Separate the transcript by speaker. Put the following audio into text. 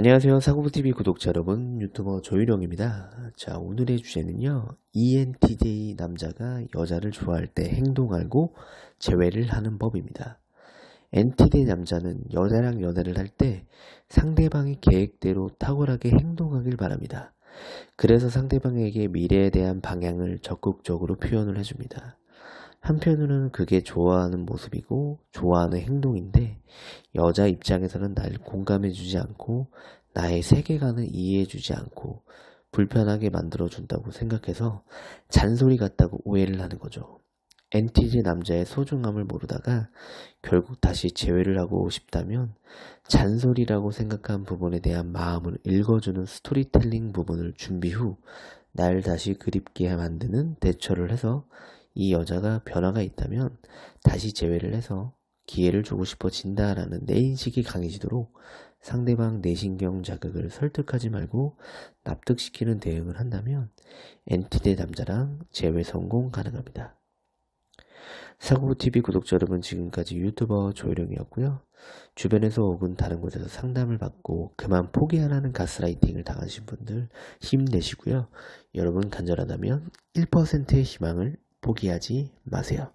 Speaker 1: 안녕하세요. 사고부TV 구독자 여러분, 유튜버 조유령입니다. 자, 오늘의 주제는요, ENTJ 남자가 여자를 좋아할 때 행동하고 제외를 하는 법입니다. NTJ 남자는 여자랑 연애를 할 때 상대방의 계획대로 탁월하게 행동하길 바랍니다. 그래서 상대방에게 미래에 대한 방향을 적극적으로 표현을 해줍니다. 한편으로는 그게 좋아하는 모습이고 좋아하는 행동인데 여자 입장에서는 날 공감해주지 않고 나의 세계관을 이해해주지 않고 불편하게 만들어준다고 생각해서 잔소리 같다고 오해를 하는 거죠. NTJ 남자의 소중함을 모르다가 결국 다시 재회를 하고 싶다면 잔소리라고 생각한 부분에 대한 마음을 읽어주는 스토리텔링 부분을 준비 후 날 다시 그립게 만드는 대처를 해서 이 여자가 변화가 있다면 다시 재회를 해서 기회를 주고 싶어진다라는 내 인식이 강해지도록 상대방 내신경 자극을 설득하지 말고 납득시키는 대응을 한다면 엔티대 남자랑 재회 성공 가능합니다. 사고TV 구독자 여러분 지금까지 유튜버 조혜령이었고요. 주변에서 혹은 다른 곳에서 상담을 받고 그만 포기하라는 가스라이팅을 당하신 분들 힘내시고요. 여러분 간절하다면 1%의 희망을 포기하지 마세요.